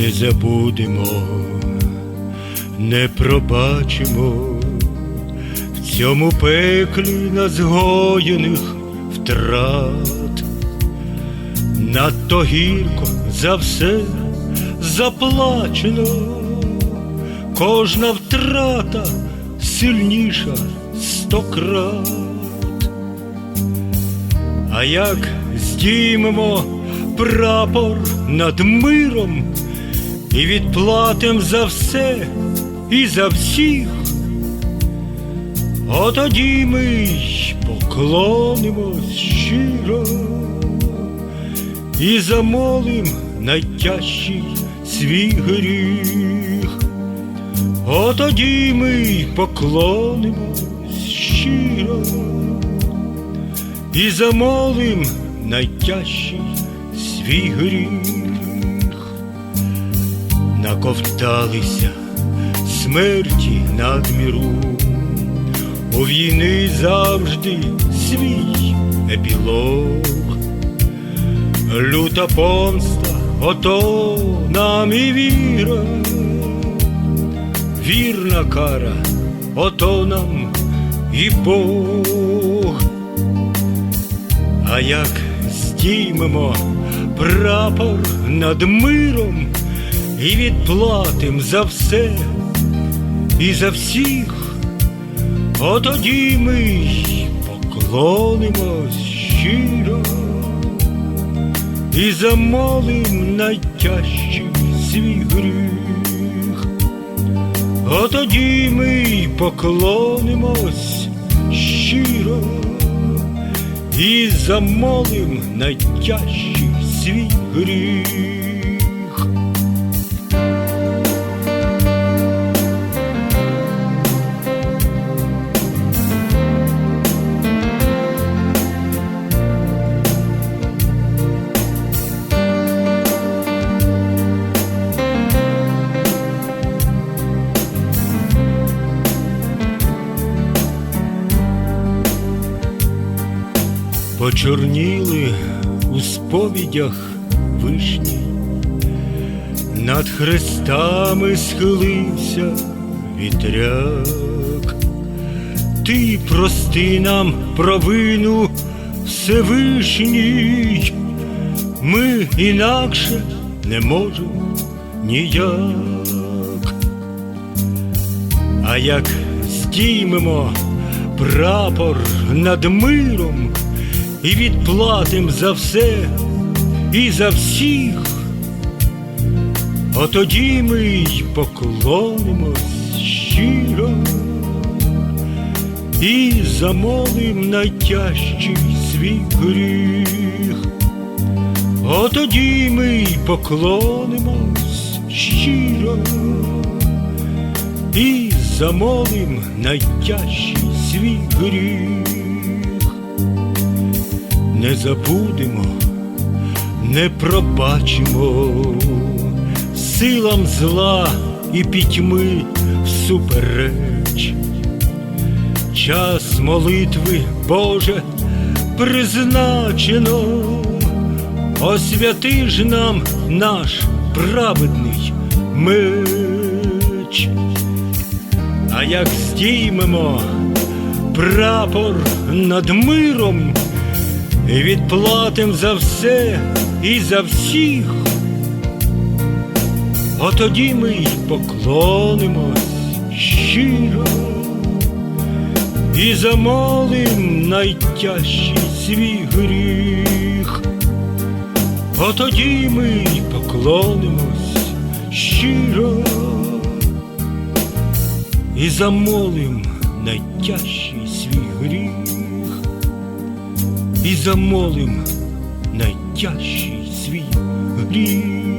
не забудемо, не пробачимо в цьому пеклі назгоєних втрат. Надто гірко за все заплачено, кожна втрата сильніша сто крат. А як здіймемо прапор над миром і відплатим за все і за всіх, отоді ми й поклонимось щиро і замолим найтяжчий свій гріх. Отоді ми й поклонимось щиро і замолим найтяжчий свій гріх. Наковталися смерті надміру, у війни завжди свій епілог, люта помста, ото нам і віра, вірна кара, ото нам і Бог. А як здіймемо прапор над миром і відплатим за все і за всіх, отоді ми й поклонимось щиро і замолим найтяжчий свій гріх. Отоді ми й поклонимось щиро і замолим найтяжчий свій гріх. Почорніли у сповідях вишні, над хрестами схилився вітряк. Ти прости нам провину Всевишній, ми інакше не можемо ніяк. А як здіймемо прапор над миром і відплатим за все і за всіх, отоді ми й поклонимось щиро і замолим найтяжчий свій гріх. Отоді ми й поклонимось щиро і замолим найтяжчий свій гріх. Не забудемо, не пробачимо силам зла і пітьми всупереч. Час молитви, Боже, призначено, освяти ж нам наш праведний меч. А як здіймемо прапор над миром і відплатим за все і за всіх, отоді ми й поклонимось щиро і замолим найтяжчий свій гріх. Отоді ми й поклонимось щиро і замолим найтяжчий свій гріх, і замолим найтяжчий свій гріх.